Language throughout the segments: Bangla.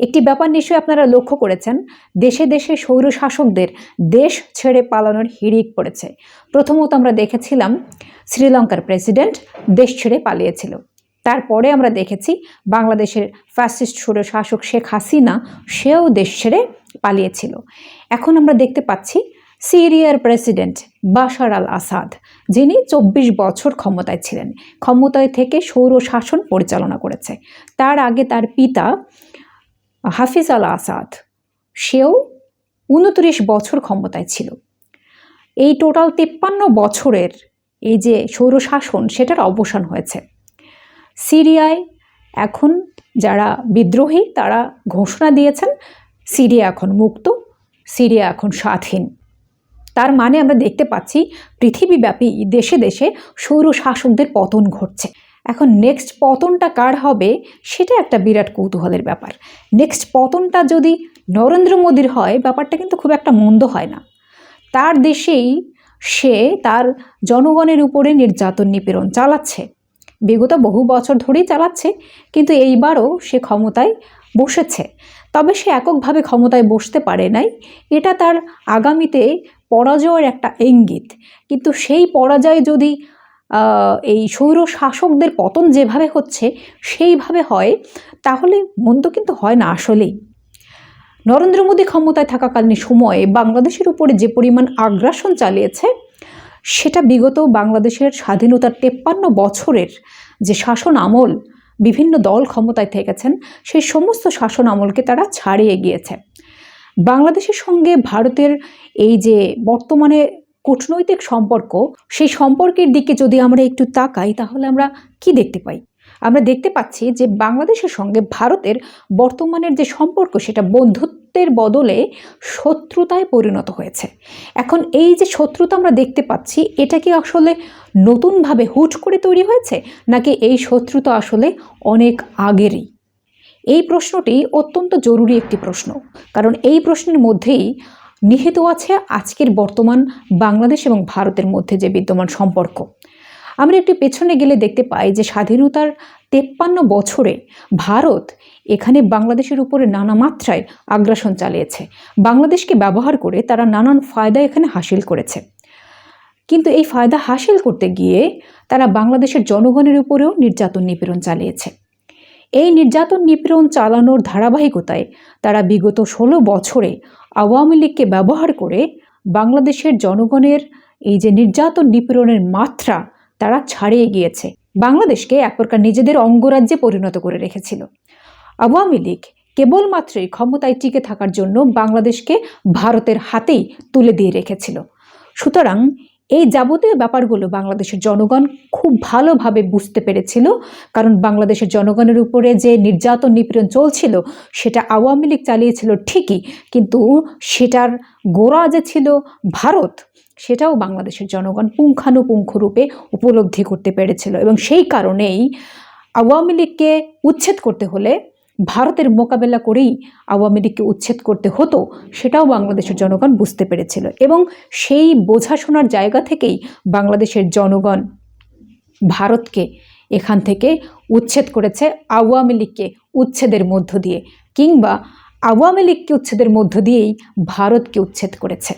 একটি ব্যাপার নিশ্চয়ই আপনারা লক্ষ্য করেছেন, দেশে দেশে সৌর শাসকদের দেশ ছেড়ে পালানোর হিড়িক পড়েছে। প্রথমত আমরা দেখেছিলাম শ্রীলঙ্কার প্রেসিডেন্ট দেশ ছেড়ে পালিয়েছিল। তারপরে আমরা দেখেছি বাংলাদেশের ফ্যাসিস্ট শাসক শেখ হাসিনা, সেও দেশ ছেড়ে পালিয়েছিল। এখন আমরা দেখতে পাচ্ছি সিরিয়ার প্রেসিডেন্ট বাশার আল আসাদ যিনি চব্বিশ বছর ক্ষমতায় ছিলেন। ক্ষমতায় থেকে সৌর শাসন পরিচালনা করেছে। তার আগে তার পিতা হাফিজ আল আসাদ, সেও উনত্রিশ বছর ক্ষমতায় ছিল। এই টোটাল তিপ্পান্ন বছরের এই যে সৌরশাসন সেটার অবসান হয়েছে। সিরিয়ায় এখন যারা বিদ্রোহী, তারা ঘোষণা দিয়েছেন, সিরিয়া এখন মুক্ত, সিরিয়া এখন স্বাধীন। তার মানে আমরা দেখতে পাচ্ছি পৃথিবীব্যাপী দেশে দেশে সৌর শাসকদের পতন ঘটছে। এখন নেক্সট পতনটা কার হবে? সেটা একটা বিরাট কৌতূহলের ব্যাপার। নেক্সট পতনটা যদি নরেন্দ্র মোদীর হয়, ব্যাপারটা কিন্তু খুব একটা মন্দ হয় না। তার দেশেই সে তার জনগণের উপরে নির্যাতন নিপীড়ন চালাচ্ছে। বিগত বহু বছর ধরেই চালাচ্ছে, কিন্তু এইবারও সে ক্ষমতায় বসেছে। তবে সে এককভাবে ক্ষমতায় বসতে পারে নাই। এটা তার আগামীতে পরাজয়ের একটা ইঙ্গিত। কিন্তু সেই পরাজয় যদি এই সৌর শাসকদের পতন যেভাবে হচ্ছে, সেইভাবে হয়। তাহলে মন্দ কিন্তু হয় না আসলেই। নরেন্দ্র মোদী ক্ষমতায় থাকাকালীন সময়ে বাংলাদেশের উপরে যে পরিমাণ আগ্রাসন চালিয়েছে, সেটা বিগত বাংলাদেশের স্বাধীনতার তেপ্পান্ন বছরের যে শাসন আমল, বিভিন্ন দল ক্ষমতায় থেকেছেন, সেই সমস্ত শাসন আমলকে তারা ছাড়িয়ে গিয়েছে। বাংলাদেশের সঙ্গে ভারতের এই যে বর্তমানে কূটনৈতিক সম্পর্ক, সেই সম্পর্কের দিকে যদি আমরা একটু তাকাই, তাহলে আমরা কি দেখতে পাই? আমরা দেখতে পাচ্ছি যে বাংলাদেশের সঙ্গে ভারতের বর্তমানের যে সম্পর্ক, সেটা বন্ধুত্বের বদলে শত্রুতায় পরিণত হয়েছে। এখন এই যে শত্রুতা আমরা দেখতে পাচ্ছি, এটা কি আসলে নতুনভাবে হুট করে তৈরি হয়েছে, নাকি এই শত্রুতা আসলে অনেক আগেরই? এই প্রশ্নটি অত্যন্ত জরুরি একটি প্রশ্ন। কারণ এই প্রশ্নের মধ্যেই নিহিত আছে আজকের বর্তমান বাংলাদেশ এবং ভারতের মধ্যে যে বিদ্যমান সম্পর্ক। আমরা একটু পেছনে গেলে দেখতে পাই যে স্বাধীনতার তেপ্পান্ন বছরে ভারত এখানে বাংলাদেশের উপরে নানা মাত্রায় আগ্রাসন চালিয়েছে। বাংলাদেশকে ব্যবহার করে তারা নানান ফায়দা এখানে হাসিল করেছে। কিন্তু এই ফায়দা হাসিল করতে গিয়ে তারা বাংলাদেশের জনগণের উপরেও নির্যাতন নিপীড়ন চালিয়েছে। এই নির্যাতন নিপীড়ন চালানোর ধারাবাহিকতায় তারা বিগত ষোলো বছরে আওয়ামী লীগকে ব্যবহার করে বাংলাদেশের জনগণের এই যে নির্যাতন নিপীড়নের মাত্রা, তারা ছাড়িয়ে গিয়েছে। বাংলাদেশকে এক প্রকার নিজেদের অঙ্গরাজ্যে পরিণত করে রেখেছিল। আওয়ামী লীগ কেবলমাত্রই ক্ষমতায় টিকে থাকার জন্য বাংলাদেশকে ভারতের হাতেই তুলে দিয়ে রেখেছিল। সুতরাং এই যাবতীয় ব্যাপারগুলো বাংলাদেশের জনগণ খুব ভালোভাবে বুঝতে পেরেছিল। কারণ বাংলাদেশের জনগণের উপরে যে নির্যাতন নিপীড়ন চলছিল, সেটা আওয়ামী লীগ চালিয়েছিল ঠিকই, কিন্তু সেটার গোড়া যে ছিল ভারত, সেটাও বাংলাদেশের জনগণ পুঙ্খানুপুঙ্খ রূপে উপলব্ধি করতে পেরেছিল। এবং সেই কারণেই আওয়ামী লীগকে উচ্ছেদ করতে হলে ভারতের মোকাবেলা করেই আওয়ামী লীগকে উচ্ছেদ করতে হতো, সেটাও বাংলাদেশের জনগণ বুঝতে পেরেছিল। এবং সেই বোঝাশোনার জায়গা থেকেই বাংলাদেশের জনগণ ভারতকে এখান থেকে উচ্ছেদ করেছে আওয়ামী লীগকে উচ্ছেদের মধ্য দিয়ে, কিংবা আওয়ামী লীগকে উচ্ছেদের মধ্য দিয়েই ভারতকে উচ্ছেদ করেছে।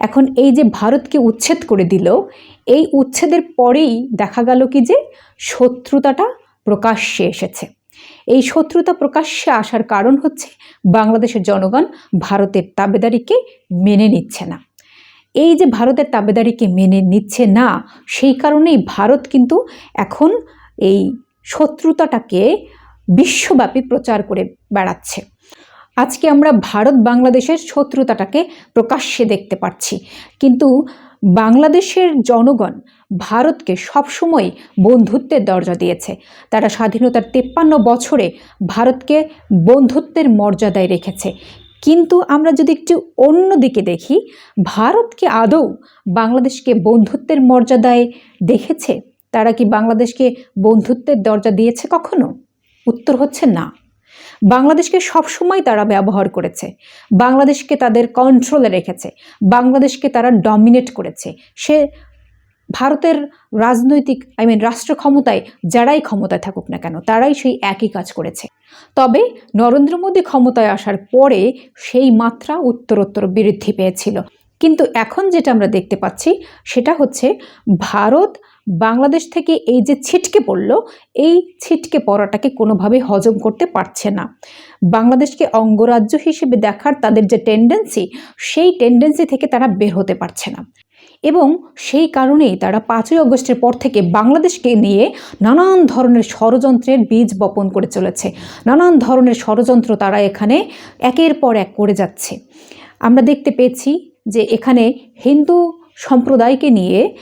এখন এই যে ভারতকে উচ্ছেদ করে দিল, এই উচ্ছেদের পরেই দেখা গেল কি যে শত্রুতাটা প্রকাশ্যে এসেছে। এই শত্রুতা প্রকাশ্যে আসার কারণ হচ্ছে বাংলাদেশের জনগণ ভারতের তাবেদারিকে মেনে নিচ্ছে না। এই যে ভারতের তাবেদারিকে মেনে নিচ্ছে না, সেই কারণেই ভারত কিন্তু এখন এই শত্রুতাটাকে বিশ্বব্যাপী প্রচার করে বেড়াচ্ছে। আজকে আমরা ভারত বাংলাদেশের শত্রুতাটাকে প্রকাশ্যে দেখতে পাচ্ছি কিন্তু বাংলাদেশের জনগণ ভারতকে সবসময় বন্ধুত্বের দরজা দিয়েছে। তারা স্বাধীনতার তেপ্পান্ন বছরে ভারতকে বন্ধুত্বের মর্যাদায় রেখেছে। কিন্তু আমরা যদি একটু অন্য দিকে দেখি ভারত কি আদৌ বাংলাদেশকে বন্ধুত্বের মর্যাদায় দেখেছে? তারা কি বাংলাদেশকে বন্ধুত্বের দরজা দিয়েছে কখনো? উত্তর হচ্ছে না। বাংলাদেশকে সবসময় তারা ব্যবহার করেছে। বাংলাদেশকে তাদের কন্ট্রোলে রেখেছে। বাংলাদেশকে তারা ডমিনেট করেছে। সে ভারতের রাজনৈতিক আই মিন রাষ্ট্র ক্ষমতায় যারাই ক্ষমতায় থাকুক না কেন, তারাই সেই একই কাজ করেছে। তবে নরেন্দ্র মোদী ক্ষমতায় আসার পরে সেই মাত্রা উত্তরোত্তর বৃদ্ধি পেয়েছিল। কিন্তু এখন যেটা আমরা দেখতে পাচ্ছি, সেটা হচ্ছে ভারত বাংলাদেশ থেকে এই যে ছিটকে পড়ল, এই ছিটকে পড়াটাকে কোনোভাবে হজম করতে পারছে না। বাংলাদেশকে অঙ্গরাজ্য হিসেবে দেখার তাদের যে টেন্ডেন্সি সেই টেন্ডেন্সি থেকে তারা বের হতে পারছে না। এবং সেই কারণেই তারা পাঁচই অগস্টের পর থেকে বাংলাদেশকে নিয়ে নানান ধরনের ষড়যন্ত্রের বীজ বপন করে চলেছে। নানান ধরনের ষড়যন্ত্র তারা এখানে একের পর এক করে যাচ্ছে। আমরা দেখতে পেয়েছি যে এখানে হিন্দু সম্প্রদায়কে নিয়ে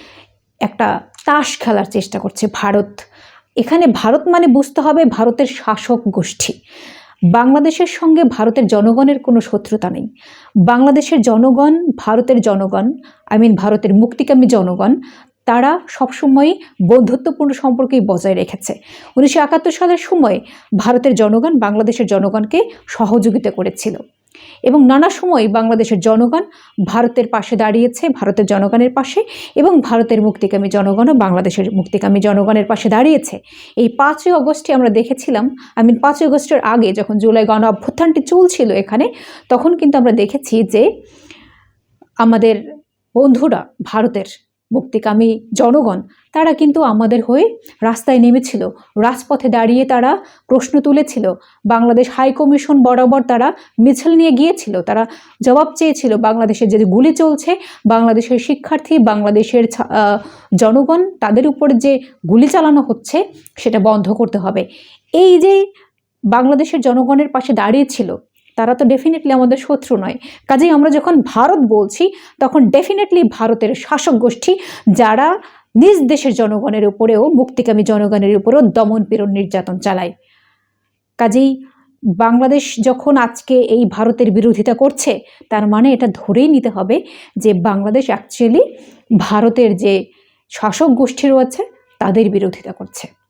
একটা তাস খেলার চেষ্টা করছে ভারত। এখানে ভারত মানে বুঝতে হবে ভারতের শাসক গোষ্ঠী। বাংলাদেশের সঙ্গে ভারতের জনগণের কোনো শত্রুতা নেই। বাংলাদেশের জনগণ, ভারতের জনগণ আই মিন ভারতের মুক্তিকামী জনগণ, তারা সবসময়ই বন্ধুত্বপূর্ণ সম্পর্কেই বজায় রেখেছে। উনিশশো একাত্তর সালের সময় ভারতের জনগণ বাংলাদেশের জনগণকে সহযোগিতা করেছিল। এবং নানা সময় বাংলাদেশের জনগণ ভারতের পাশে দাঁড়িয়েছে, ভারতের জনগণের পাশে এবং ভারতের মুক্তিকামী জনগণও বাংলাদেশের মুক্তিকামী জনগণের পাশে দাঁড়িয়েছে। এই পাঁচই অগস্টে আমরা দেখেছিলাম আই মিন পাঁচই অগস্টের আগে যখন জুলাই গণ অভ্যুত্থানটি চলছিল এখানে, তখন কিন্তু আমরা দেখেছি যে আমাদের বন্ধুরা ভারতের মুক্তিকামী জনগণ, তারা কিন্তু আমাদের হয়ে রাস্তায় নেমেছিল। রাজপথে দাঁড়িয়ে তারা প্রশ্ন তুলেছিল। বাংলাদেশ হাই কমিশন বরাবর তারা মিছিল নিয়ে গিয়েছিল। তারা জবাব চেয়েছিল, বাংলাদেশের যে গুলি চলছে, বাংলাদেশের শিক্ষার্থী, বাংলাদেশের জনগণ, তাদের উপর যে গুলি চালানো হচ্ছে, সেটা বন্ধ করতে হবে। এই যে বাংলাদেশের জনগণের পাশে দাঁড়িয়েছিল তারা তো ডেফিনেটলি আমাদের শত্রু নয়। কাজেই আমরা যখন ভারত বলছি, তখন ডেফিনেটলি ভারতের শাসক গোষ্ঠী যারা নিজ দেশের জনগণের উপরেও, মুক্তিকামী জনগণের উপরেও দমন পীড়ন নির্যাতন চালায়। কাজেই বাংলাদেশ যখন আজকে এই ভারতের বিরোধিতা করছে, তার মানে এটা ধরেই নিতে হবে যে বাংলাদেশ অ্যাকচুয়ালি ভারতের যে শাসক গোষ্ঠী রয়েছে, তাদের বিরোধিতা করছে।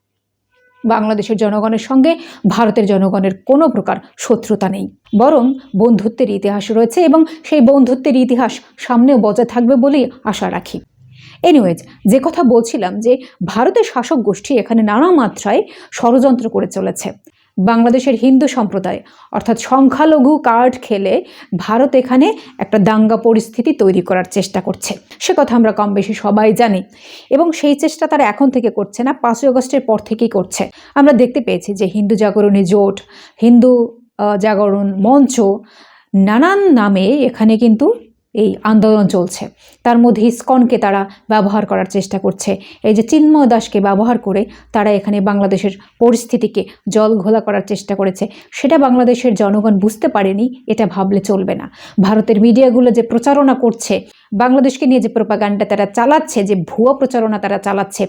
বাংলাদেশের জনগণের সঙ্গে ভারতের জনগণের কোনো প্রকার শত্রুতা নেই। বরং বন্ধুত্বের ইতিহাস রয়েছে এবং সেই বন্ধুত্বের ইতিহাস সামনেও বজায় থাকবে বলেই আশা রাখি। এনিওয়েজ যে কথা বলছিলাম যে ভারতের শাসক গোষ্ঠী এখানে নানা মাত্রায় ষড়যন্ত্র করে চলেছে। বাংলাদেশের হিন্দু সম্প্রদায়। অর্থাৎ সংখ্যালঘু কার্ড খেলে ভারত এখানে একটা দাঙ্গা পরিস্থিতি তৈরি করার চেষ্টা করছে। সে কথা আমরা কম বেশি সবাই জানি। এবং সেই চেষ্টা তারা এখন থেকে করছে না, পাঁচই আগস্টের পর থেকেই করছে। আমরা দেখতে পেয়েছি যে হিন্দু জাগরণী জোট, হিন্দু জাগরণ মঞ্চ নানান নামে এখানে কিন্তু এই আন্দোলন চলছে। তার মধ্যে ইসকনকে তারা ব্যবহার করার চেষ্টা করছে। এই যে চিন্ময় দাসকে ব্যবহার করে তারা এখানে বাংলাদেশের পরিস্থিতিকে জল ঘোলা করার চেষ্টা করেছে। সেটা বাংলাদেশের জনগণ বুঝতে পারেনি, এটা ভাবলে চলবে না। ভারতের মিডিয়াগুলো যে প্রচারণা করছে, বাংলাদেশকে নিয়ে যে প্রোপাগান্ডা তারা চালাচ্ছে, যে ভুয়ো প্রচারণা তারা চালাচ্ছে,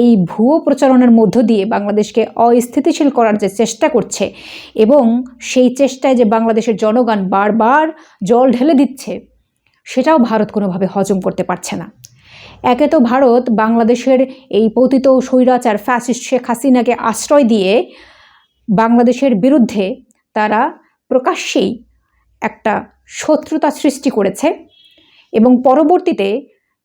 এই ভুয়ো প্রচারণার মধ্য দিয়ে বাংলাদেশকে অস্থিতিশীল করার যে চেষ্টা করছে এবং সেই চেষ্টায় যে বাংলাদেশের জনগণ বারবার জল ঢেলে দিচ্ছে সেটাও ভারত কোনোভাবে হজম করতে পারছে না। একে তো ভারত বাংলাদেশের এই পতিত স্বৈরাচার ফ্যাসিস্ট শেখ হাসিনাকে আশ্রয় দিয়ে বাংলাদেশের বিরুদ্ধে তারা প্রকাশ্যেই একটা শত্রুতা সৃষ্টি করেছে এবং পরবর্তীতে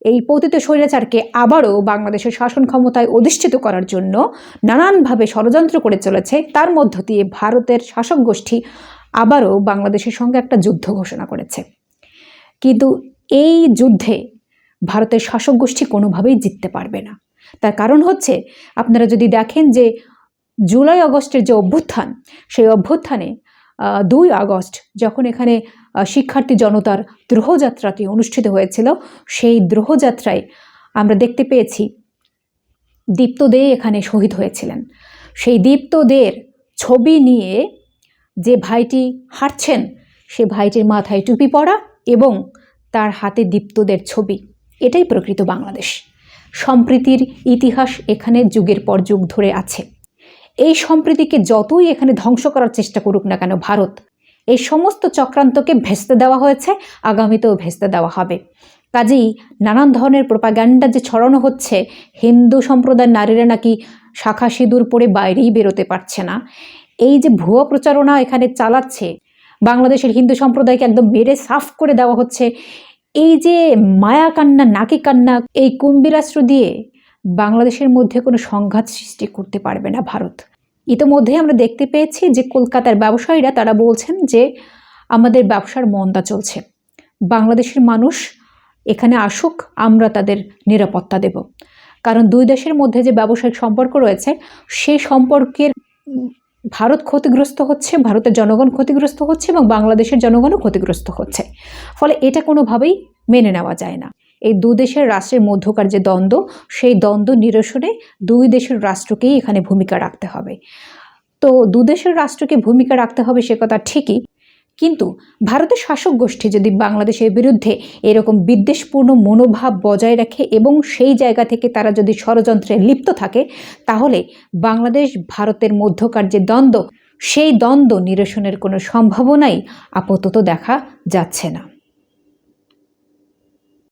এই পতিত স্বৈরাচারকে আবারও বাংলাদেশের শাসন ক্ষমতায় অধিষ্ঠিত করার জন্য নানানভাবে ষড়যন্ত্র করে চলেছে। তার মধ্য দিয়ে ভারতের শাসক গোষ্ঠী আবারও বাংলাদেশের সঙ্গে একটা যুদ্ধ ঘোষণা করেছে। কিন্তু এই যুদ্ধে ভারতের শাসক গোষ্ঠী কোনোভাবেই জিততে পারবে না। তার কারণ হচ্ছে, আপনারা যদি দেখেন যে জুলাই আগস্টের যে অভ্যুত্থান, সেই অভ্যুত্থানে দুই আগস্ট যখন এখানে শিক্ষার্থী জনতার দ্রোহযাত্রাটি অনুষ্ঠিত হয়েছিল, সেই দ্রোহযাত্রায় আমরা দেখতে পেয়েছি দীপ্ত দে এখানে শহীদ হয়েছিলেন। সেই দীপ্ত দের ছবি নিয়ে যে ভাইটি হাঁটছেন, সে ভাইটির মাথায় টুপি পরা এবং তার হাতে দীপ্তদের ছবি। এটাই প্রকৃত বাংলাদেশ। সম্প্রীতির ইতিহাস এখানে যুগের পর যুগ ধরে আছে। এই সম্প্রীতিকে যতই এখানে ধ্বংস করার চেষ্টা করুক না কেন, ভারত এই সমস্ত চক্রান্তকে ভেস্তে দেওয়া হয়েছে, আগামীতেও ভেস্তে দেওয়া হবে। কাজেই নানান ধরনের প্রোপাগ্যান্ডা যে ছড়ানো হচ্ছে, হিন্দু সম্প্রদায়ের নারীরা নাকি শাখা সিঁদুর পরে বাইরেই বেরোতে পারছে না। এই যে ভুয়া প্রচারণা এখানে চালাচ্ছে বাংলাদেশের হিন্দু সম্প্রদায়কে একদম মেরে সাফ করে দেওয়া হচ্ছে। এই যে মায়া কান্না, নাকি কান্না, এই কুম্ভীরাস্ত্র দিয়ে বাংলাদেশের মধ্যে কোনো সংঘাত সৃষ্টি করতে পারবে না ভারত। ইতোমধ্যে আমরা দেখতে পেয়েছি যে কলকাতার ব্যবসায়ীরা, তারা বলছেন যে আমাদের ব্যবসার মন্দা চলছে। বাংলাদেশের মানুষ এখানে আসুক, আমরা তাদের নিরাপত্তা দেব। কারণ দুই দেশের মধ্যে যে ব্যবসায়িক সম্পর্ক রয়েছে সেই সম্পর্কের ভারত ক্ষতিগ্রস্ত হচ্ছে, ভারতের জনগণ ক্ষতিগ্রস্ত হচ্ছে এবং বাংলাদেশের জনগণও ক্ষতিগ্রস্ত হচ্ছে। ফলে এটা কোনোভাবেই মেনে নেওয়া যায় না। এই দু দেশের রাষ্ট্রের মধ্যকার যে দ্বন্দ্ব, সেই দ্বন্দ্ব নিরসনে দুই দেশের রাষ্ট্রকেই এখানে ভূমিকা রাখতে হবে। তো দু দেশের রাষ্ট্রকে ভূমিকা রাখতে হবে সে কথা ঠিকই কিন্তু ভারতের শাসক গোষ্ঠী যদি বাংলাদেশের বিরুদ্ধে এরকম বিদ্বেষপূর্ণ মনোভাব বজায় রাখে এবং সেই জায়গা থেকে তারা যদি ষড়যন্ত্রে লিপ্ত থাকে, তাহলে বাংলাদেশ, ভারতের মধ্যকার যে দ্বন্দ্ব, সেই দ্বন্দ্ব নিরসনের কোনো সম্ভাবনাই আপাতত দেখা যাচ্ছে না।